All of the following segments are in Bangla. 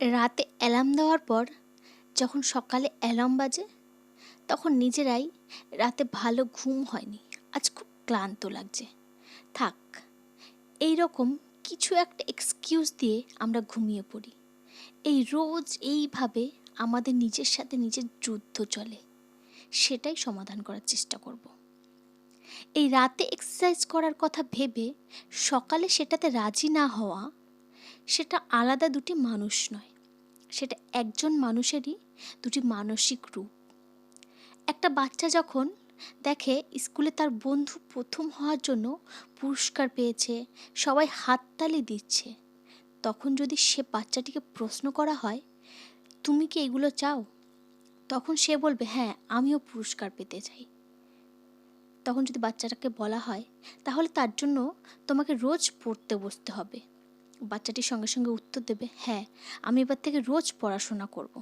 রাতে অ্যালার্ম দেওয়ার পর যখন সকালে অ্যালার্ম বাজে, তখন নিজেরাই রাতে ভালো ঘুম হয়নি। আজ খুব ক্লান্ত লাগছে। থাক এই রকম কিছু একটা এক্সকিউজ দিয়ে আমরা ঘুমিয়ে পড়ি। এই রোজ এইভাবে আমাদের নিজের সাথে নিজের যুদ্ধ চলে। সেটাই সমাধান করার চেষ্টা করব। এই রাতে এক্সারসাইজ করার কথা ভেবে সকালে সেটাতে রাজি না হওয়া সেটা আলাদা দুটি মানুষ নয়। সেটা একজন মানুষেরই দুটি মানসিক রূপ। একটা বাচ্চা যখন দেখে স্কুলে তার বন্ধু প্রথম হওয়ার জন্য পুরস্কার পেয়েছে, সবাই হাততালি দিচ্ছে, তখন যদি সে বাচ্চাটিকে প্রশ্ন করা হয়, তুমি কি এগুলো চাও? তখন সে বলবে হ্যাঁ আমিও পুরস্কার পেতে চাই। তখন যদি বাচ্চাটাকে বলা হয়, তাহলে তার জন্য তোমাকে রোজ পড়তে বসতে হবে। বাচ্চাটি সঙ্গে সঙ্গে উত্তর দেবে হ্যাঁ আমি এবার থেকে রোজ পড়াশোনা করব।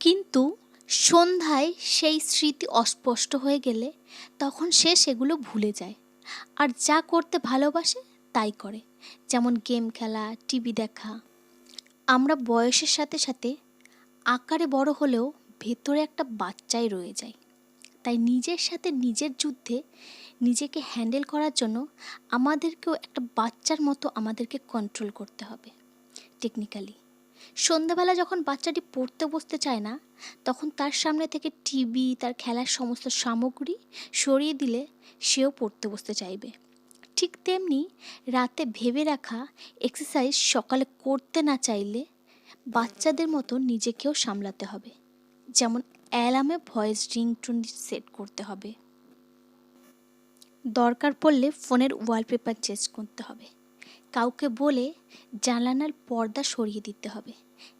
কিন্তু সন্ধ্যায় সেই স্মৃতি অস্পষ্ট হয়ে গেলে তখন সে সেগুলো ভুলে যায়। আর যা করতে ভালোবাসে, তাই করে। যেমন গেম খেলা, টিভি দেখা। আমরা বয়সের সাথে সাথে আকারে বড় হলেও ভেতরে একটা বাচ্চাই রয়ে যায়। তাই নিজের সাথে নিজের যুদ্ধে নিজেকে হ্যান্ডেল করার জন্য আমাদেরকেও একটা বাচ্চার মতো আমাদেরকে কন্ট্রোল করতে হবে টেকনিক্যালি সন্ধ্যাবেলা যখন বাচ্চাটি পড়তে বসতে চায় না, তখন তার সামনে থেকে টিভি তার খেলার সমস্ত সামগ্রী সরিয়ে দিলে সেও পড়তে বসতে চাইবে। ঠিক তেমনি রাতে ভেবে রাখা এক্সারসাইজ সকালে করতে না চাইলে বাচ্চাদের মতো নিজেকেও সামলাতে হবে। যেমন অ্যালার্মে ভয়েস রিংটোন সেট করতে হবে। দরকার পড়লে ফোনের ওয়ালপেপার চেঞ্জ করতে হবে। কাউকে বলে জানালার পর্দা সরিয়ে দিতে হবে,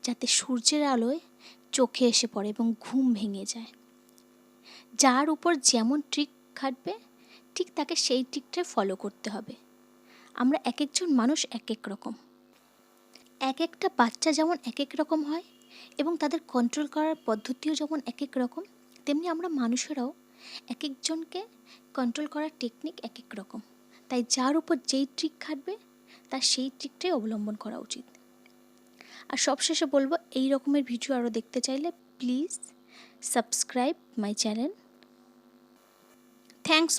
যাতে সূর্যের আলোয় চোখে এসে পড়ে এবং ঘুম ভেঙে যায়। যার উপর যেমন ট্রিক খাটবে, ঠিক তাকে সেই ট্রিকটা ফলো করতে হবে। আমরা এক একজন মানুষ এক এক রকম। এক একটা বাচ্চা যেমন এক এক রকম হয় এবং তাদের কন্ট্রোল করার পদ্ধতিও যেমন এক এক রকম, তেমনি আমরা মানুষেরাও এক একজনকে কন্ট্রোল করার টেকনিক এক এক রকম। তাই যার উপর যেই ট্রিক খাটবে, তার সেই ট্রিকটাই অবলম্বন করা উচিত। আর সবশেষে বলব, এই রকমের ভিডিও আরও দেখতে চাইলে please subscribe my channel thanks